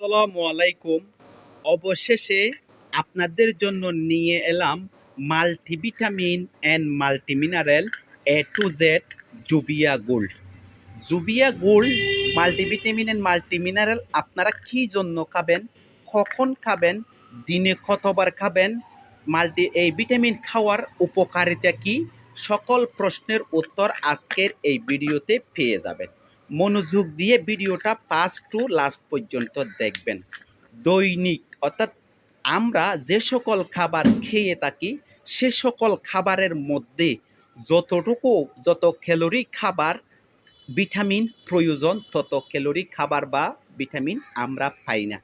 আসসালামু আলাইকুম। অবশেষে আপনাদের জন্য নিয়ে এলাম multivitamin and multimineral A to Z Zubia gold. Zubia gold, multivitamin and multimineral আপনারা কী জন্য খাবেন? কখন খাবেন? দিনে কতবার খাবেন? মাল্টি, এই ভিটামিন খাওয়ার উপকারিতা কি? সকল প্রশ্নের উত্তর আজকের এই ভিডিওতে পেয়ে যাবেন। মনোযোগ দিয়ে ভিডিওটা ফার্স্ট টু লাস্ট পর্যন্ত দেখবেন। দৈনিক, অর্থাৎ আমরা যে সকল খাবার খেয়ে থাকি, সে সকল খাবারের মধ্যে যতটুকু, যত ক্যালোরি খাবার ভিটামিন প্রয়োজন, তত ক্যালোরি খাবার বা ভিটামিন আমরা পাই না।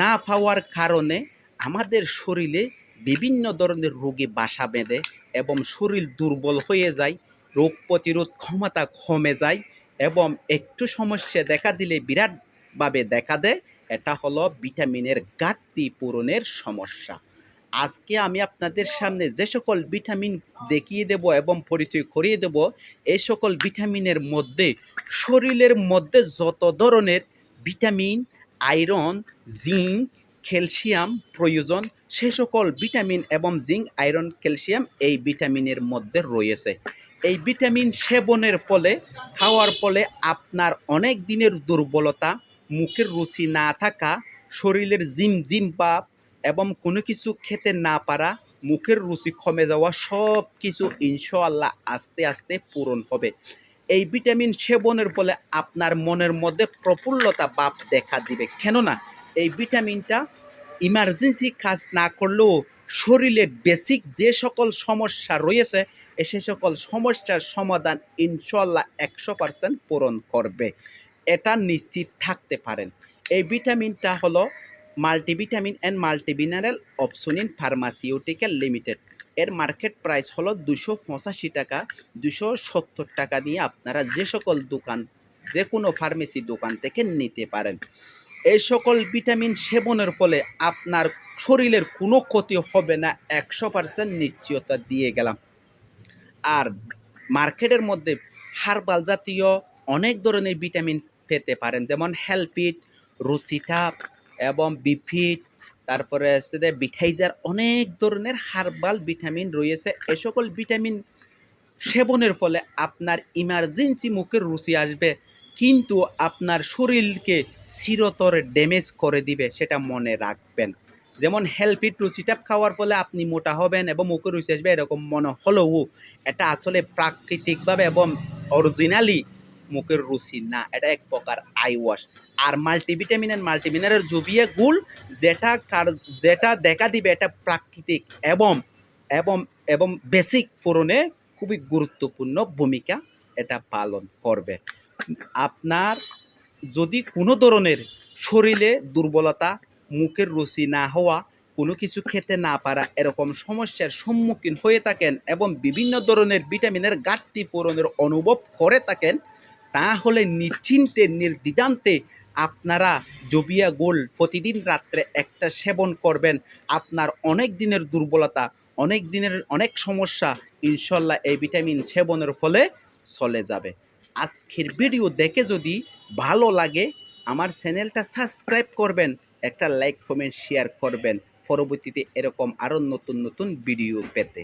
না পাওয়ার কারণে আমাদের শরীরে বিভিন্ন ধরনের রোগে বাসা বেঁধে এবং শরীর দুর্বল হয়ে যায়, রোগ প্রতিরোধ ক্ষমতা কমে যায় এবং একটু সমস্যা দেখা দিলে বিরাটভাবে দেখা দেয়, এটা হলো ভিটামিনের ঘাটতি পূরণের সমস্যা। আজকে আমি আপনাদের সামনে যে সকল ভিটামিন দেখিয়ে দেব এবং পরিচয় করিয়ে দেব এই সকল ভিটামিনের মধ্যে, শরীরের মধ্যে যত ধরনের ভিটামিন, আয়রন, জিঙ্ক, ক্যালসিয়াম প্রয়োজন, সে সকল ভিটামিন এবং জিঙ্ক, আয়রন, ক্যালসিয়াম এই ভিটামিনের মধ্যে রয়েছে। এই ভিটামিন সেবনের ফলে, খাওয়ার ফলে আপনার অনেক দিনের দুর্বলতা, মুখের রুচি না থাকা, শরীরের জিম জিম পাপ এবং কোনো কিছু খেতে না পারা, মুখের রুচি কমে যাওয়া সব কিছু ইনশাআল্লাহ আস্তে আস্তে পূরণ হবে। এই ভিটামিন সেবনের ফলে আপনার মনের মধ্যে প্রফুল্লতা ভাব দেখা দিবে। কেননা, এই ভিটামিনটা ইমার্জেন্সি কাজ না করলেও শরীরের বেসিক যে সকল সমস্যা রয়েছে সে সকল সমস্যার সমাধান ইনশাল্লাহ একশো পার্সেন্ট পূরণ করবে। এটা নিশ্চিত থাকতে পারেন। এই ভিটামিনটা হলো multivitamin and multimineral Opsonin pharmaceutical limited এর মার্কেট প্রাইস হলো দুশো পঁচাশি টাকা, দুশো সত্তর টাকা দিয়ে আপনারা যে সকল দোকান, যে কোনো ফার্মেসি দোকান থেকে নিতে পারেন। এই সকল ভিটামিন সেবনের ফলে আপনার শরীরের কোনো ক্ষতি হবে না, একশো পার্সেন্ট নিশ্চয়তা দিয়ে গেলাম। আর মার্কেটের মধ্যে হার্বাল জাতীয় অনেক ধরনের ভিটামিন পেতে পারেন, যেমন হেলপিট, রুসিটাপ এবং বিফিট, তারপরে হচ্ছে বিঠাইজার অনেক ধরনের হার্বাল ভিটামিন রয়েছে। এ সকল ভিটামিন সেবনের ফলে আপনার ইমার্জেন্সি মুখের রুচি আসবে। কিন্তু আপনার শরীরকে চিরতরে ড্যামেজ করে দিবে, সেটা মনে রাখবেন। যেমন হেলপিট রুচিটাপ খাওয়ার ফলে আপনি মোটা হবেন এবং মুখে রুচি আসবে, এরকম মনে হলেও এটা আসলে প্রাকৃতিকভাবে এবং অরিজিনালি মুখের রুচি না, এটা এক প্রকার eye wash R multivitamin and multimineral Zubia gold, যেটা কার, যেটা দেখা দিবে এটা প্রাকৃতিক এবং এবং এবং বেসিক পূরণে খুবই গুরুত্বপূর্ণ ভূমিকা এটা পালন করবে। আপনার যদি কোনো ধরনের শরীরে দুর্বলতা, মুখের রুচি না হওয়া, কোনো কিছু খেতে না পারা এরকম সমস্যার সম্মুখীন হয়ে থাকেন এবং বিভিন্ন ধরনের ভিটামিনের ঘাটতি পূরণের অনুভব করে থাকেন, তাহলে নিশ্চিন্তে, নির্দ্বিধান্তে আপনারা জবিয়া গোল্ড প্রতিদিন রাত্রে একটা সেবন করবেন। আপনার অনেক দিনের দুর্বলতা, অনেক দিনের অনেক সমস্যা, ইনশাল্লাহ এই ভিটামিন সেবনের ফলে চলে যাবে। আজকের ভিডিও দেখে যদি ভালো লাগে, আমার চ্যানেলটা সাবস্ক্রাইব করবেন, একটা লাইক কমেন্ট শেয়ার করবেন। পরবর্তীতে এরকম আরও নতুন নতুন ভিডিও পেতে।